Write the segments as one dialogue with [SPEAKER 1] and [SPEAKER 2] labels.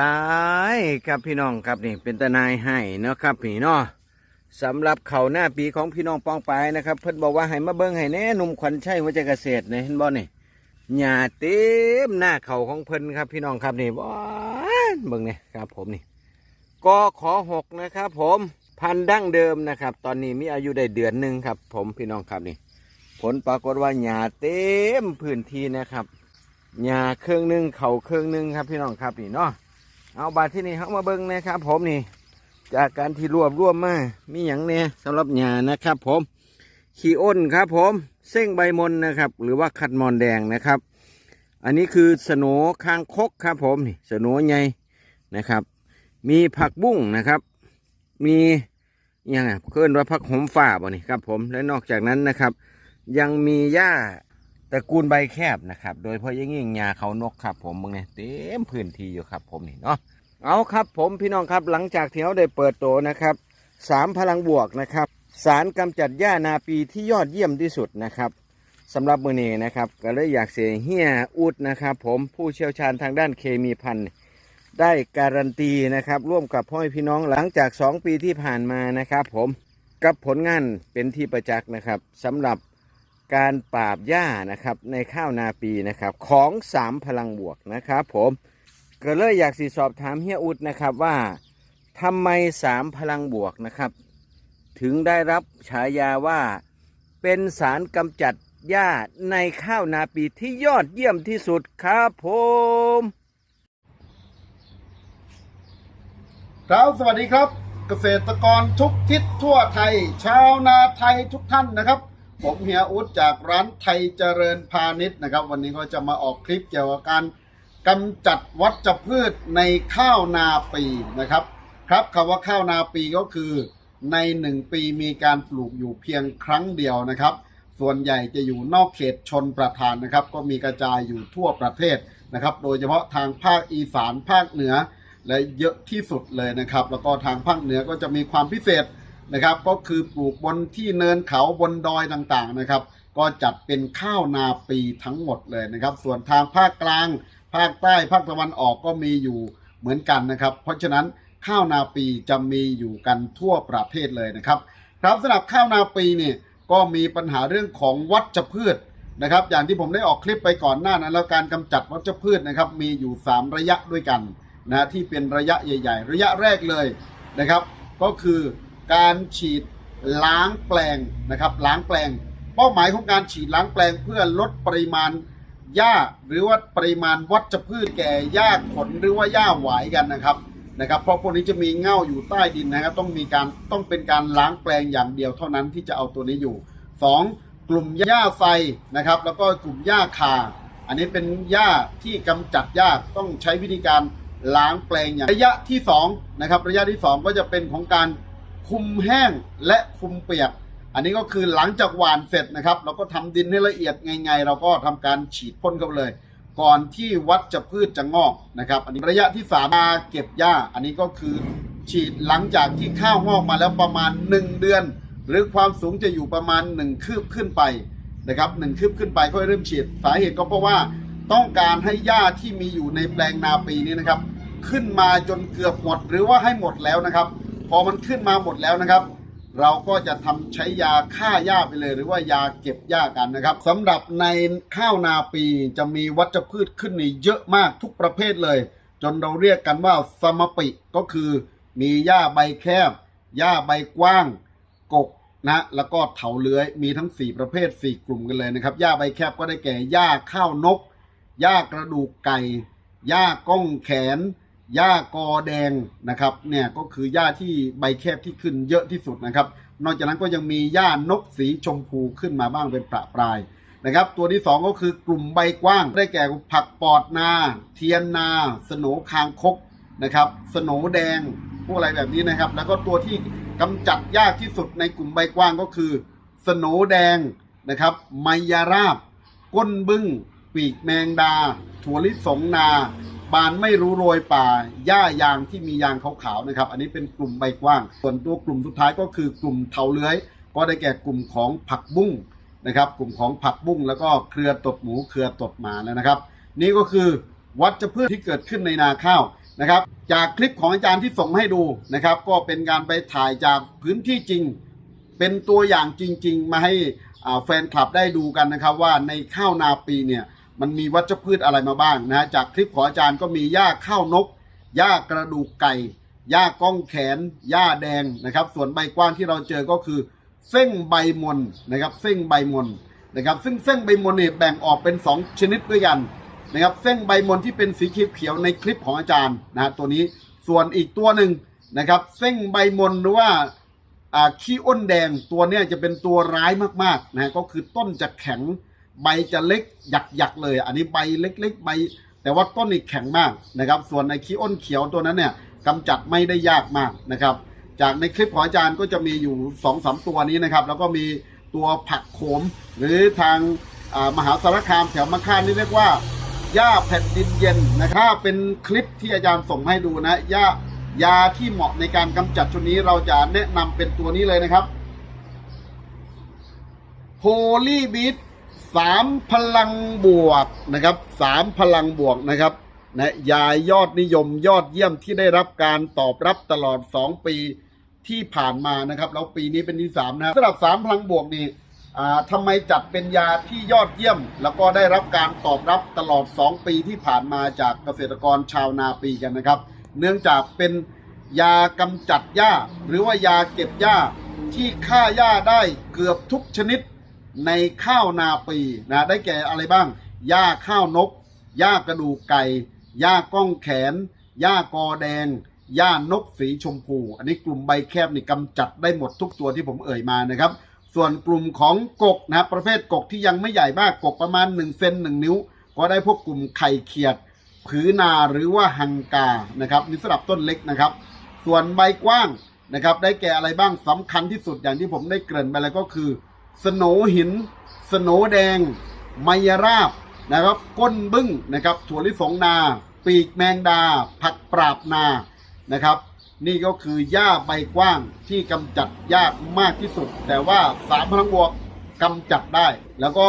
[SPEAKER 1] ตายครับพี่น้องครับนี่เป็นตานายให้นะครับพี่เนาะสำหรับเขาหน้าปีของพี่น้องปองไปนะครับ เพิ่นบอกว่าให้มาเบิ้งให้แน่หนุ่มขวัญชัยหัวใจเกษตรเนี่ยเห็นบ่นี่หญ้าเต็มหน้าเขาของเพิ่นครับพี่น้องครับนี่ว้านเบิ่งนี่ครับ ผมนี่กอขอหกนะครับ ผมพันธุ์ดั้งเดิมนะครับ ตอนนี้มีอายุได้เดือนหนึ่งครับ ผมพี่น้องครับนี่ ผลปรากฏว่าหญ้าเต็มพื้นที่นะครับหญ้าเครื่องหนึ่งเขาเครื่องหนึ่งครับพี่น้องครับนี่เนาะ เอาบาทที่นี่เขามาเบิ้งนะครับ ผมนี่ จากการที่รวบรวมมา มีอย่างเนี่ยสำหรับหญ้านะครับ ผมขี้อ้นครับ ผมเส้งใบมนนะครับ หรือว่าขัดมอนแดงนะครับ อันนี้คือสโนคางคกครับ ผมนี่สโนใหญ่นะครับ มีผักบุ้งนะครับ มียังไงเคลื่อนว่าผักหอมฝ่าบ่นี่ครับ ผมและนอกจากนั้นนะครับ ยังมีหญ้า ตระกูลใบแคบนะครับ โดยเฉพาะยิ่งยิ่งหญ้าเขานกครับ ผมมึงเนี่ยเต็มพื้นที่อยู่ครับ ผมนี่เนาะเอาครับ ผมพี่น้องครับหลังจากที่เราได้เปิดโตนะครับสามพลังบวกนะครับ สารกำจัดหญ้านาปีที่ยอดเยี่ยมที่สุดนะครับสำหรับมือนี้นะครับ ก็เลยอยากเสียเฮียอุดนะครับ ผมผู้เชี่ยวชาญทางด้านเคมีพันธุ์ได้การันตีนะครับ ร่วมกับพ่อพี่น้องหลังจาก 2 ปีที่ผ่านมานะครับ ผมกับผลงานเป็นที่ประจักษ์นะครับสำหรับ การปราบหญ้านะครับในข้าวนาปีนะครับของสามพลังบวกนะครับผมก็เลยอยากสิสอบถามเฮียอุดนะครับว่าทำไมสามพลังบวกนะครับ ถึงได้รับฉายาว่าเป็นสารกำจัดหญ้าในข้าวนาปีที่ยอดเยี่ยมที่สุดครับผม
[SPEAKER 2] ครับสวัสดีครับ เกษตรกรทุกทิศทั่วไทย ชาวนาไทยทุกท่านนะครับ ผมเฮียอุดจากร้านไทยเจริญพาณิชย์นะครับ วันนี้ก็จะมาออกคลิปเกี่ยวกับการกำจัดวัชพืชในข้าวนาปีนะครับ ครับคำว่าข้าวนาปีก็คือในหนึ่งปีมีการปลูกอยู่เพียงครั้งเดียวนะครับ ส่วนใหญ่จะอยู่นอกเขตชนประทานนะครับ ก็มีกระจายอยู่ทั่วประเทศนะครับ โดยเฉพาะทางภาคอีสานภาคเหนือ และเยอะที่สุดเลยนะครับ แล้วก็ทางภาคเหนือก็จะมีความพิเศษ นะครับ ก็คือปลูกบนที่เนินเขาบนดอยต่างๆนะครับ ก็จัดเป็นข้าวนาปีทั้งหมดเลยนะครับ ส่วนทางภาคกลาง ภาคใต้ภาคตะวันออกก็มีอยู่เหมือนกันนะครับ เพราะฉะนั้นข้าวนาปีจะมีอยู่กันทั่วประเทศเลยนะครับ ครับสำหรับข้าวนาปีเนี่ยก็มีปัญหาเรื่องของวัชพืชนะครับ อย่างที่ผมได้ออกคลิปไปก่อนหน้านั้น แล้วการกำจัดวัชพืชนะครับ มีอยู่ 3 ระยะด้วยกันนะที่เป็นระยะใหญ่ ๆ ระยะแรกเลยนะครับ ก็คือ การฉีดล้างแปลงนะครับล้างแปลง เป้าหมายของการฉีดล้างแปลงเพื่อลดปริมาณหญ้าหรือว่าปริมาณวัชพืชแก่หญ้าขนหรือว่าหญ้าหวายกันนะครับนะครับเพราะพวกนี้จะมีเง่าอยู่ใต้ดินนะครับ ต้องมีการต้องเป็นการล้างแปลงอย่างเดียวเท่านั้นที่จะเอาตัวนี้อยู่สองกลุ่มหญ้าไฟนะครับ แล้วก็กลุ่มหญ้าคา อันนี้เป็นหญ้าที่กำจัดยาต้องใช้วิธีการล้างแปลงอย่างระยะที่2นะครับระยะที่ 2 ก็จะเป็นของการ คุมแห้งและคุมเปียก อันนี้ก็คือหลังจากหว่านเสร็จนะครับ เราก็ทำดินให้ละเอียดไงๆเราก็ทำการฉีดพ่นเข้าไปเลย ก่อนที่วัชพืชจะงอกนะครับ อันนี้ระยะที่3มาเก็บหญ้า อันนี้ก็คือฉีดหลังจากที่ข้าวงอกมาแล้วประมาณ 1 เดือน หรือความสูงจะอยู่ประมาณ 1 คืบขึ้นไปนะครับหนึ่งคืบขึ้นไปก็เริ่มฉีดสาเหตุก็เพราะว่าต้องการให้หญ้าที่มีอยู่ในแปลงนาปีนี้นะครับ ขึ้นมาจนเกือบหมดหรือว่าให้หมดแล้วนะครับ พอมันขึ้นมาหมดแล้วนะครับ เราก็จะทำใช้ยาฆ่าหญ้าไปเลย หรือว่ายาเก็บหญ้ากันนะครับสำหรับในข้าวนาปีจะมีวัชพืชขึ้นนี่เยอะมากทุกประเภทเลย จนเราเรียกกันว่าสมปิก็คือมีหญ้าใบแคบหญ้าใบกว้าง กกนะแล้วก็เถาเลื้อยมีทั้ง 4 ประเภท 4 กลุ่มกันเลยนะครับหญ้าใบแคบก็ได้แก่หญ้าข้าวนกหญ้ากระดูกไก่หญ้าก้องแขน หญ้ากอแดงนะครับเนี่ยก็คือหญ้าที่ใบแคบที่ขึ้นเยอะที่สุดนะครับ นอกจากนั้นก็ยังมีหญ้านกสีชมพูขึ้นมาบ้างเป็นประปรายนะครับ ตัวที่ 2 ก็คือกลุ่มใบกว้าง ได้แก่ผักปอดนา เทียนนา สโหนคางคกนะครับ สโหนแดงพวกอะไรแบบนี้นะครับ แล้วก็ตัวที่กำจัดยากที่สุดในกลุ่มใบกว้างก็คือ สโหนแดงนะครับไมยาราบ ก้นบึ้ง ปีกแมงดา ถั่วลิสงนา บานไม่รู้โรยป่าหญ้ายางที่มียางขาวๆนะครับ อันนี้เป็นกลุ่มใบกว้าง ส่วนตัวกลุ่มสุดท้ายก็คือกลุ่มเถาเลื้อย ก็ได้แก่กลุ่มของผักบุ้งนะครับ กลุ่มของผักบุ้งแล้วก็เครือตดหมูเครือตดหมาแล้วนะครับ นี่ก็คือวัชพืชที่เกิดขึ้นในนาข้าวนะครับ จากคลิปของอาจารย์ที่ส่งมาให้ดูนะครับ ก็เป็นการไปถ่ายจากพื้นที่จริง เป็นตัวอย่างจริง ๆ มาให้แฟนคลับได้ดูกันนะครับว่าในข้าวนาปีเนี่ย มันมีวัชพืชอะไรมาบ้างนะฮะจากคลิปของอาจารย์ก็มีหญ้าข้าวนกหญ้ากระดูกไก่หญ้าก้องแขนหญ้าแดงนะครับ ส่วนใบกว้างที่เราเจอก็คือ เส้นใบมนนะครับ เส้นใบมนนะครับ ซึ่งเส้นใบมนเนี่ยแบ่งออกเป็น 2 ชนิดด้วยกันนะครับ เส้นใบมนที่เป็นสีเขียวในคลิปของอาจารย์นะฮะตัวนี้ส่วนอีกตัวหนึ่งนะครับ เส้นใบมนหรือว่าขี้อ้นแดงตัวเนี้ยจะเป็นตัวร้ายมากๆนะฮะก็คือต้นจะแข็ง ใบจะเล็กหยักๆเลย อันนี้ใบเล็ก ๆ ใบ แต่ว่าต้นนี่แข็งมากนะครับ ส่วนในขี้อ้นเขียวตัวนั้นเนี่ยกำจัดไม่ได้ยากมากนะครับ จากในคลิปของอาจารย์ก็จะมีอยู่2อสตัวนี้นะครับ แล้วก็มีตัวผักโขม หรือทางมหาสารคามแถวมะค่านี่เรียกว่าหญ้าแผ่นดินเย็นนะครับเป็นคลิปที่อาจารย์ส่งให้ดูนะหญ้ายาที่เหมาะในการกำจัดชุดนี้เราจะแนะนำเป็นตัวนี้เลยนะครับโพลีบีท สามพลังบวกนะครับสามพลังบวกนะครับนะยายอดนิยมยอดเยี่ยมที่ได้รับการตอบรับตลอด 2 ปีที่ผ่านมานะครับแล้วปีนี้เป็นที่3นะครับสำหรับสามพลังบวกนี่ทำไมจัดเป็นยาที่ยอดเยี่ยม แล้วก็ได้รับการตอบรับตลอด 2 ปีที่ผ่านมาจากเกษตรกรชาวนาปีกันนะครับ เนื่องจากเป็นยากำจัดหญ้า หรือว่ายาเก็บหญ้าที่ฆ่าหญ้าได้เกือบทุกชนิด ในข้าวนาปีนะได้แก่อะไรบ้างหญ้าข้าวนกหญ้ากระดูกไก่หญ้าก้องแขนหญ้ากอแดงหญ้านกสีชมพู อันนี้กลุ่มใบแคบนี่กำจัดได้หมดทุกตัวที่ผมเอ่ยมานะครับ ส่วนกลุ่มของกกนะครับประเภทกกที่ยังไม่ใหญ่มากกกประมาณ1เซน1 นิ้ว ก็ได้พวกกลุ่มไข่เขียด ผือนาหรือว่าหังกานะครับนี่สำหรับต้นเล็กนะครับ ส่วนใบกว้างนะครับได้แก่อะไรบ้างสำคัญที่สุดอย่างที่ผมได้เกริ่นไปแล้วก็คือ สโนหิน สโนแดง ไมยราบนะครับ ก้นบึ้งนะครับ ถั่วลิสงนา ปีกแมงดา ผักปราบนานะครับ นี่ก็คือหญ้าใบกว้างที่กำจัดยากมากที่สุด แต่ว่าสามพลังบวกกำจัดได้ แล้วก็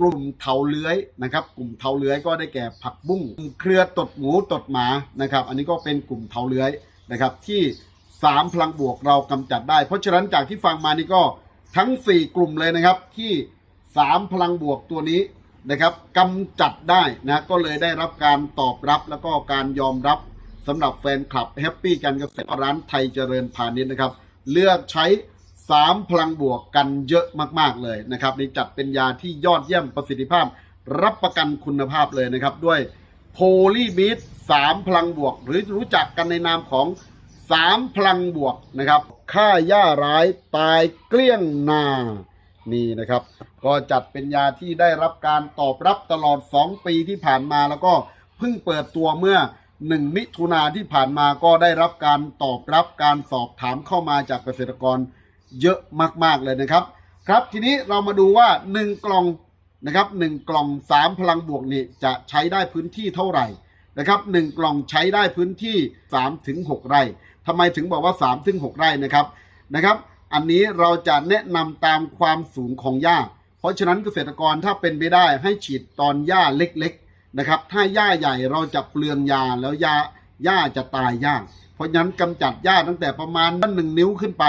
[SPEAKER 2] กลุ่มเถาเลื้อยนะครับ กลุ่มเถาเลื้อยก็ได้แก่ผักบุ้งเครือตดหมูตดหมานะครับ อันนี้ก็เป็นกลุ่มเถาเลื้อยนะครับที่สามพลังบวกเรากำจัดได้ เพราะฉะนั้นจากที่ฟังมานี่ก็ ทั้ง 4 กลุ่มเลยนะครับที่สามพลังบวกตัวนี้นะครับกำจัดได้นะก็เลยได้รับการตอบรับแล้วก็การยอมรับสำหรับแฟนคลับแฮปปี้กันเกษตรร้านไทยเจริญพาณิชย์นะครับ เลือกใช้ 3 พลังบวกกันเยอะมากๆเลยนะครับนี่จัดเป็นยาที่ยอดเยี่ยมประสิทธิภาพ รับประกันคุณภาพเลยนะครับ ด้วยโพลีบีท3พลังบวก หรือรู้จักกันในนามของ 3 พลังบวกนะครับฆ่าหญ้าร้ายตายเกลี้ยงนานี่นะครับ ก็จัดเป็นยาที่ได้รับการตอบรับตลอด 2 ปีที่ผ่านมาแล้วก็เพิ่งเปิดตัวเมื่อ 1 มิถุนาที่ผ่านมาก็ได้รับการตอบรับการสอบถามเข้ามาจากเกษตรกรเยอะมาก ๆ เลยนะครับ ครับทีนี้เรามาดูว่า 1 กล่องนะครับ1กล่อง 3 พลังบวกนี่จะใช้ได้พื้นที่เท่าไหร่ นะครับ1กล่องใช้ได้พื้นที่3ถึง6ไร่ทำไมถึงบอกว่า3ถึง6ไร่นะครับนะครับ อันนี้เราจะแนะนำตามความสูงของหญ้า เพราะฉะนั้นเกษตรกรถ้าเป็นไปได้ให้ฉีดตอนหญ้าเล็กๆนะครับถ้าหญ้าใหญ่เราจะเปลืองยาแล้วยาหญ้าจะตายยาก เพราะฉะนั้นกำจัดหญ้าตั้งแต่ประมาณหนึ่งนิ้วขึ้นไป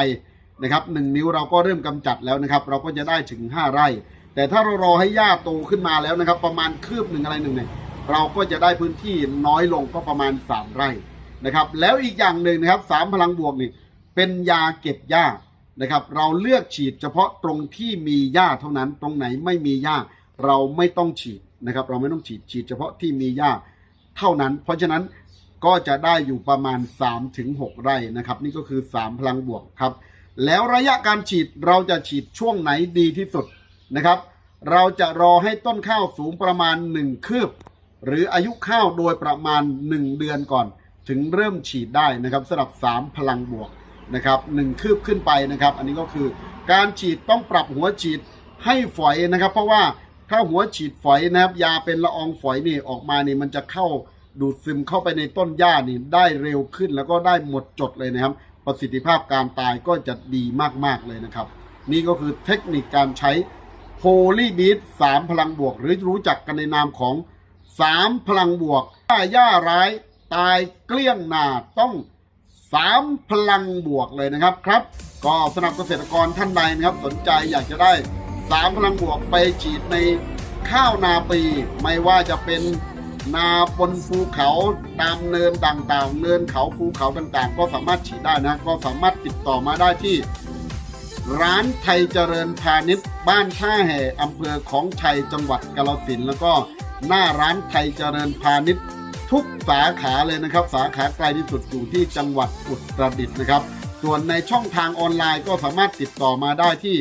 [SPEAKER 2] นะครับหนึ่งนิ้วเราก็เริ่มกำจัดแล้วนะครับ เราก็จะได้ถึง 5 ไร่ แต่ถ้าเรารอให้หญ้าโตขึ้นมาแล้วนะครับ ประมาณคืบหนึ่งอะไรหนึ่งเนี่ย เราก็จะได้พื้นที่น้อยลงก็ประมาณ 3 ไร่นะครับ แล้วอีกอย่างหนึ่งนะครับสามพลังบวกนี่เป็นยาเก็บหญ้านะครับ เราเลือกฉีดเฉพาะตรงที่มีหญ้าเท่านั้น ตรงไหนไม่มีหญ้าเราไม่ต้องฉีดนะครับ เราไม่ต้องฉีดฉีดเฉพาะที่มีหญ้าเท่านั้น เพราะฉะนั้นก็จะได้อยู่ประมาณ 3-6 ไร่นะครับ นี่ก็คือ 3 พลังบวกครับ แล้วระยะการฉีดเราจะฉีดช่วงไหนดีที่สุดนะครับ เราจะรอให้ต้นข้าวสูงประมาณ 1 คืบ หรืออายุข้าวโดยประมาณ 1 เดือนก่อน ถึงเริ่มฉีดได้นะครับสำหรับ 3 พลังบวกนะครับหนึ่งคืบขึ้นไปนะครับ อันนี้ก็คือการฉีดต้องปรับหัวฉีดให้ฝอยนะครับ เพราะว่าถ้าหัวฉีดฝอยนะครับยาเป็นละอองฝอยนี่ออกมานี่มันจะเข้าดูดซึมเข้าไปในต้นหญ้านี่ได้เร็วขึ้นแล้วก็ได้หมดจดเลยนะครับ ประสิทธิภาพการตายก็จะดีมากๆเลยนะครับ นี่ก็คือเทคนิคการใช้โพลีบีทสามพลังบวก หรือรู้จักกันในนามของ สามพลังบวกถ้าหญ้าร้ายตายเกลี้ยงนาต้องสามพลังบวกเลยนะครับครับ ก็สำหรับเกษตรกรท่านใดนะครับ สนใจอยากจะได้สามพลังบวกไปฉีดในข้าวนาปี ไม่ว่าจะเป็นนาบนภูเขาตามเนินต่างๆ เนินเขาภูเขาต่างๆ ก็สามารถฉีดได้นะ ก็สามารถติดต่อมาได้ที่ ร้านไทยเจริญพาณิชย์ บ้านท่าแห่อำเภอของชัยจังหวัดกาฬสินธุ์แล้วก็ หน้าร้านไทยเจริญพาณิชย์ทุกสาขาเลยนะครับ สาขาไกลที่สุดอยู่ที่จังหวัดอุตรดิตถ์นะครับ ส่วนในช่องทางออนไลน์ก็สามารถติดต่อมาได้ที่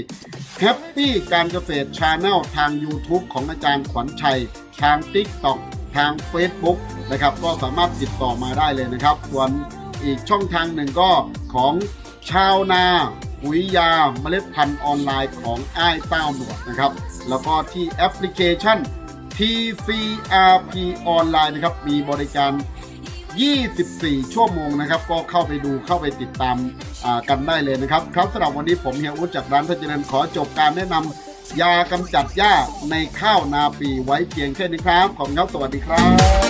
[SPEAKER 2] Happy การเกษตรชาแนลทาง YouTube ของอาจารย์ขวัญชัย ทาง TikTok ทาง Facebook นะครับ ก็สามารถติดต่อมาได้เลยนะครับ ส่วนอีกช่องทางหนึ่งก็ของชาวนาปุ๋ยยาเมล็ดพันธุ์ออนไลน์ของอ้ายเต้าหนวดนะครับ แล้วก็ที่แอปพลิเคชัน TCRP ออนไลน์นะครับ มีบริการ 24 ชั่วโมงนะครับ ก็เข้าไปดูเข้าไปติดตามกันได้เลยนะครับ ครับสำหรับวันนี้ผมเฮียอุ้จากร้านพัชเจริญขอจบการแนะนำยากำจัดหญ้าในข้าวนาปีไว้เพียงแค่นี้ครับ ขอบคุณครับ สวัสดีครับ